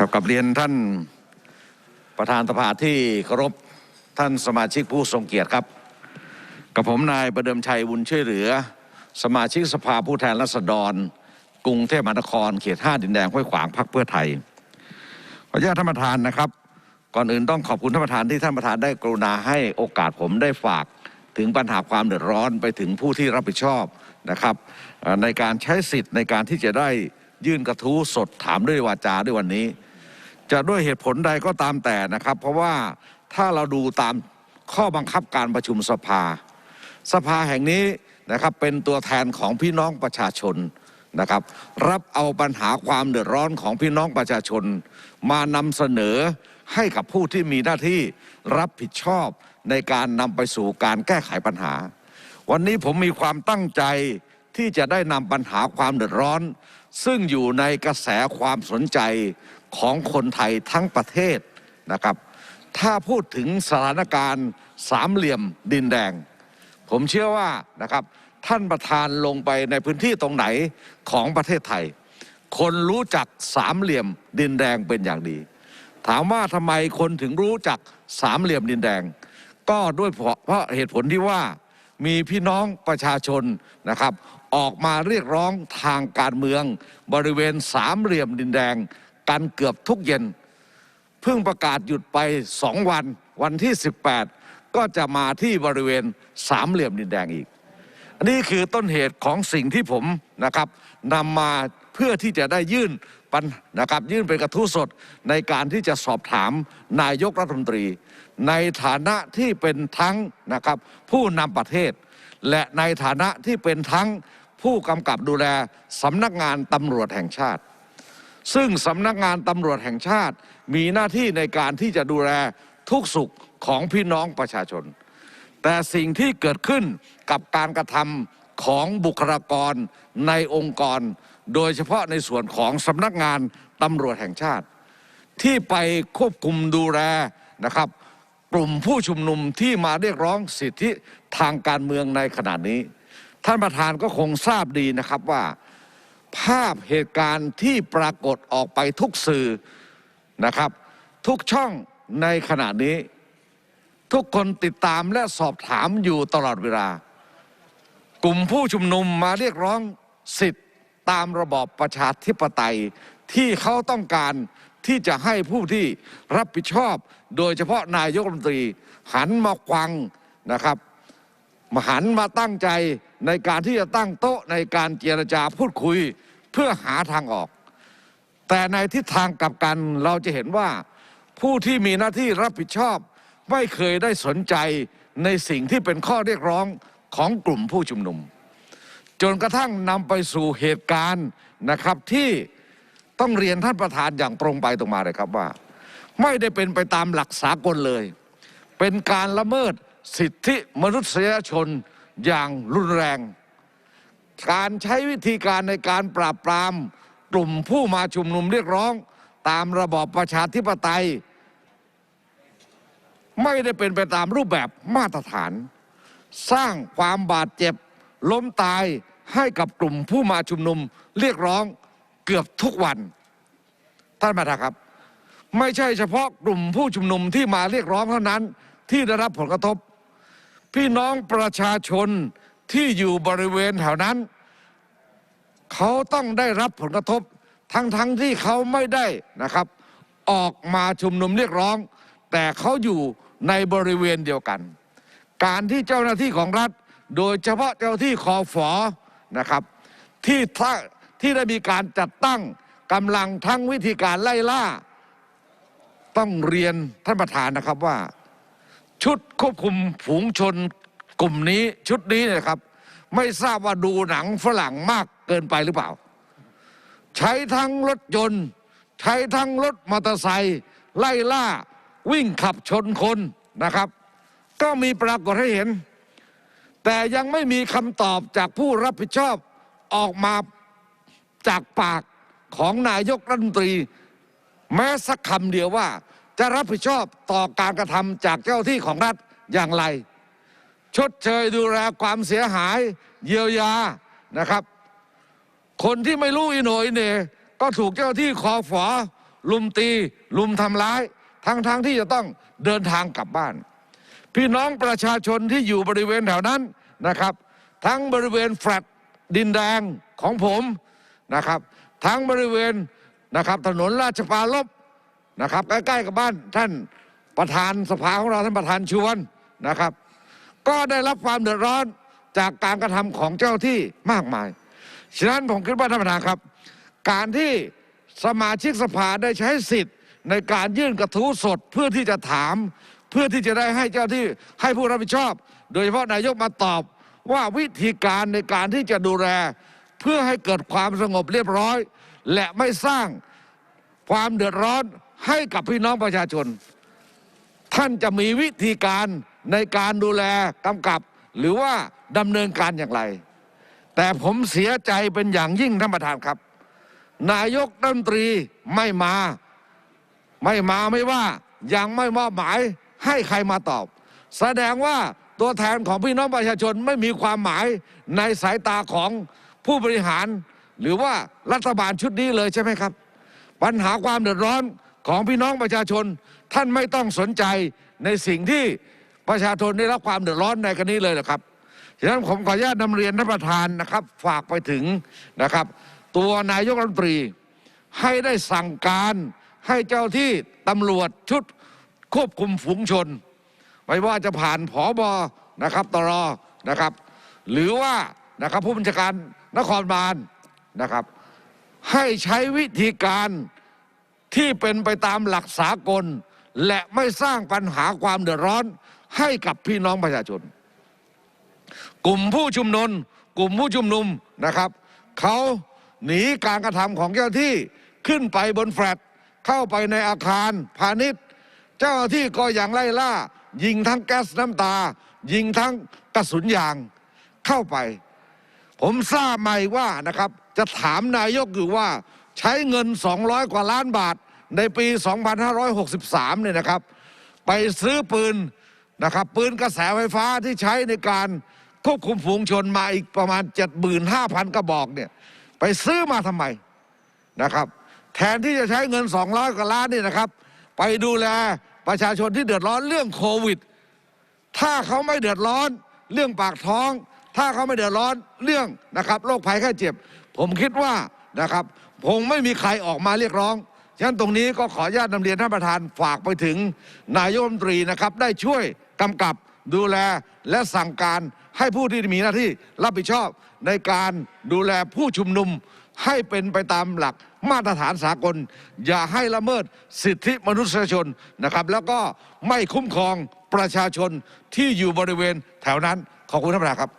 ครับกับเรียนท่านประธานสภาที่เคารพท่านสมาชิกผู้ทรงเกียรติครับ กับผมนายประเดิมชัยบุญช่วยเหลือ สมาชิกสภาผู้แทนราษฎร กรุงเทพมหานครเขตห้าดินแดงห้วยขวางพักเพื่อไทยขออนุญาตท่านประธานนะครับ ก่อนอื่นต้องขอบคุณท่านประธานที่ท่านประธานได้กรุณาให้โอกาสผมได้ฝากถึงปัญหาความเดือดร้อนไปถึงผู้ที่รับผิดชอบนะครับ ในการใช้สิทธิ์ในการที่จะได้ยื่นกระทู้สดถามด้วยวาจาด้วยวันนี้ จะด้วยเหตุผลใดก็ตามแต่นะครับ เพราะว่าถ้าเราดูตามข้อบังคับการประชุมสภา สภาแห่งนี้นะครับเป็นตัวแทนของพี่น้องประชาชนนะครับ รับเอาปัญหาความเดือดร้อนของพี่น้องประชาชน มานำเสนอให้กับผู้ที่มีหน้าที่รับผิดชอบในการนำไปสู่การแก้ไขปัญหา วันนี้ผมมีความตั้งใจที่จะได้นำปัญหาความเดือดร้อน ซึ่งอยู่ในกระแสความสนใจ ของคนไทยทั้งประเทศนะครับ ถ้าพูดถึงสถานการณ์สามเหลี่ยมดินแดง ผมเชื่อว่านะครับท่านประธานลงไปในพื้นที่ตรงไหนของประเทศไทย คนรู้จักสามเหลี่ยมดินแดงเป็นอย่างดี ถามว่าทำไมคนถึงรู้จักสามเหลี่ยมดินแดง ก็ด้วยเพราะเหตุผลที่ว่ามีพี่น้องประชาชนนะครับ ออกมาเรียกร้องทางการเมือง บริเวณสามเหลี่ยมดินแดง กันเกือบทุกเย็น เพิ่งประกาศหยุดไปสองวัน วันที่ 18 ก็จะมาที่บริเวณสามเหลี่ยมดินแดงอีก อันนี้คือต้นเหตุของสิ่งที่ผมนะครับนำมาเพื่อที่จะได้ยื่นปัญนะครับยื่นเป็นกระทู้สดในการที่จะสอบถามนายกรัฐมนตรี ในฐานะที่เป็นทั้งนะครับผู้นำประเทศ และในฐานะที่เป็นทั้งผู้กำกับดูแลสำนักงานตำรวจแห่งชาติ ซึ่งสำนักงานตำรวจแห่งชาติมีหน้าที่ในการที่จะดูแลทุกสุขของพี่น้องประชาชน แต่สิ่งที่เกิดขึ้นกับการกระทำของบุคลากรในองค์กร โดยเฉพาะในส่วนของสำนักงานตำรวจแห่งชาติ ที่ไปควบคุมดูแลนะครับกลุ่มผู้ชุมนุมที่มาเรียกร้องสิทธิทางการเมืองในขณะนี้ ท่านประธานก็คงทราบดีนะครับว่า ภาพเหตุการณ์ที่ปรากฏออกไปทุกสื่อนะครับ ทุกช่องในขณะนี้ ทุกคนติดตามและสอบถามอยู่ตลอดเวลา กลุ่มผู้ชุมนุมมาเรียกร้องสิทธิ์ตามระบอบประชาธิปไตยที่เขาต้องการที่จะให้ผู้ที่รับผิดชอบ โดยเฉพาะนายกรัฐมนตรีหันมาฟังนะครับ หันมาตั้งใจในการที่จะตั้งโต๊ะในการเจรจาพูดคุยเพื่อหาทางออก แต่ในทิศทางกลับกันเราจะเห็นว่า ผู้ที่มีหน้าที่รับผิดชอบ ไม่เคยได้สนใจในสิ่งที่เป็นข้อเรียกร้องของกลุ่มผู้ชุมนุม จนกระทั่งนำไปสู่เหตุการณ์นะครับที่ต้องเรียนท่านประธานอย่างตรงไปตรงมาเลยครับว่า ไม่ได้เป็นไปตามหลักสากลเลย เป็นการละเมิด สิทธิมนุษยชนอย่างรุนแรง การใช้วิธีการในการปราบปรามกลุ่มผู้มาชุมนุมเรียกร้องตามระบอบประชาธิปไตย ไม่ได้เป็นไปตามรูปแบบมาตรฐาน สร้างความบาดเจ็บ ล้มตายให้กับกลุ่มผู้มาชุมนุมเรียกร้องเกือบทุกวัน ท่านประธานครับ ไม่ใช่เฉพาะกลุ่มผู้ชุมนุมที่มาเรียกร้องเท่านั้นที่ได้รับผลกระทบ พี่น้องประชาชนที่อยู่บริเวณแถวนั้น เขาต้องได้รับผลกระทบทั้งทั้งที่เขาไม่ได้นะครับ ออกมาชุมนุมเรียกร้อง แต่เขาอยู่ในบริเวณเดียวกัน การที่เจ้าหน้าที่ของรัฐ โดยเฉพาะเจ้าที่คอฝอนะครับ ที่ถ้าที่ได้มีการจัดตั้งกำลังทั้งวิธีการไล่ล่า ต้องเรียนท่านประธานนะครับว่า ชุดควบคุมฝูงชนกลุ่มนี้ชุดนี้นยครับ ไม่ทราบว่าดูหนังฝรั่งมากเกินไปหรือเปล่า ใช้ทั้งรถยนต์ ใช้ทั้งรถมอเตอร์ไซค์ไล่ล่าวิ่งขับชนคนนะครับ ก็มีปรากฏให้เห็น แต่ยังไม่มีคำตอบจากผู้รับผิดชอบออกมาจากปากของนายกรัฐมนตรี แม้สักคำเดียวว่า จะรับผิดชอบต่อการกระทำจากเจ้าที่ของรัฐอย่างไร ชดเชยดูแลความเสียหายเยียวยานะครับ คนที่ไม่รู้อิโนอิเนก็ถูกเจ้าที่คอฝอลุมตีลุมทำร้าย ทั้งๆทที่จะต้องเดินทางกลับบ้าน พี่น้องประชาชนที่อยู่บริเวณแถวนั้นนะครับ ทั้งบริเวณแฟลตดินแดงของผมนะครับ ทั้งบริเวณนะครับถนนราชปาลบ นะครับ ใกล้ๆกับบ้านท่านประธานสภาของเราท่านประธานชวนนะครับ ก็ได้รับความเดือดร้อนจากการกระทำของเจ้าที่มากมาย ฉะนั้นผมคิดว่าท่านประธานครับ การที่สมาชิกสภาได้ใช้สิทธิ์ ในการยื่นกระทู้สดเพื่อที่จะถาม เพื่อที่จะได้ให้เจ้าที่ให้ผู้รับผิดชอบ โดยเฉพาะนายกมาตอบว่าวิธีการในการที่จะดูแล เพื่อให้เกิดความสงบเรียบร้อย และไม่สร้างความเดือดร้อน ให้กับพี่น้องประชาชน ท่านจะมีวิธีการในการดูแลกำกับ หรือว่าดำเนินการอย่างไร แต่ผมเสียใจเป็นอย่างยิ่งท่านประธานครับ นายกรัฐมนตรีไม่มา ไม่มาไม่ว่ายังไม่มอบหมายให้ใครมาตอบ แสดงว่าตัวแทนของพี่น้องประชาชนไม่มีความหมายในสายตาของผู้บริหาร หรือว่ารัฐบาลชุดนี้เลยใช่ไหมครับ ปัญหาความเดือดร้อน ของพี่น้องประชาชนท่านไม่ต้องสนใจในสิ่งที่ประชาชนได้รับความเดือดร้อนในกรณีเลยเหรอครับฉะนั้นผมขออนุญาตนำเรียนท่านประธานนะครับ ฝากไปถึงนะครับ ตัวนายกรัฐมนตรีให้ได้สั่งการให้เจ้าที่ตำรวจชุดควบคุมฝูงชน ไม่ว่าจะผ่านผอบอนะครับตรนะครับ หรือว่านะครับผู้บัญชาการนครบาลนะครับ ให้ใช้วิธีการ ที่เป็นไปตามหลักสากล และไม่สร้างปัญหาความเดือดร้อนให้กับพี่น้องประชาชน กลุ่มผู้ชุมนุมกลุ่มผู้ชุมนุมนะครับเขาหนีการกระทำของเจ้าที่ขึ้นไปบนแฟลตเข้าไปในอาคารพาณิชย์ เจ้าที่ก็อย่างไล่ล่า ยิงทั้งแก๊สน้ำตา ยิงทั้งกระสุนยางเข้าไป ผมทราบมาอีกว่านะครับ จะถามนายกอยู่ว่า ใช้เงิน 200 กว่าล้านบาทในปี 2563 เนี่ยนะครับ ไปซื้อปืนนะครับปืนกระแสไฟฟ้าที่ใช้ในการควบคุมฝูงชนมาอีกประมาณ 75,000 กระบอกเนี่ยไปซื้อมาทำไมนะครับ แทนที่จะใช้เงิน 200 กว่าล้านนี่นะครับ ไปดูแลประชาชนที่เดือดร้อนเรื่องโควิด ถ้าเขาไม่เดือดร้อนเรื่องปากท้อง ถ้าเขาไม่เดือดร้อนเรื่องนะครับโรคภัยไข้เจ็บ ผมคิดว่า นะครับคงไม่มีใครออกมาเรียกร้องฉะนั้นตรงนี้ก็ขออนุญาตนำเรียนท่านประธานฝากไปถึงนายกรัฐมนตรีนะครับ ได้ช่วยกำกับดูแลและสั่งการให้ผู้ที่มีหน้าที่รับผิดชอบในการดูแลผู้ชุมนุมให้เป็นไปตามหลักมาตรฐานสากล อย่าให้ละเมิดสิทธิมนุษยชนนะครับ แล้วก็ไม่คุ้มครองประชาชนที่อยู่บริเวณแถวนั้นขอบคุณท่านประธานครับ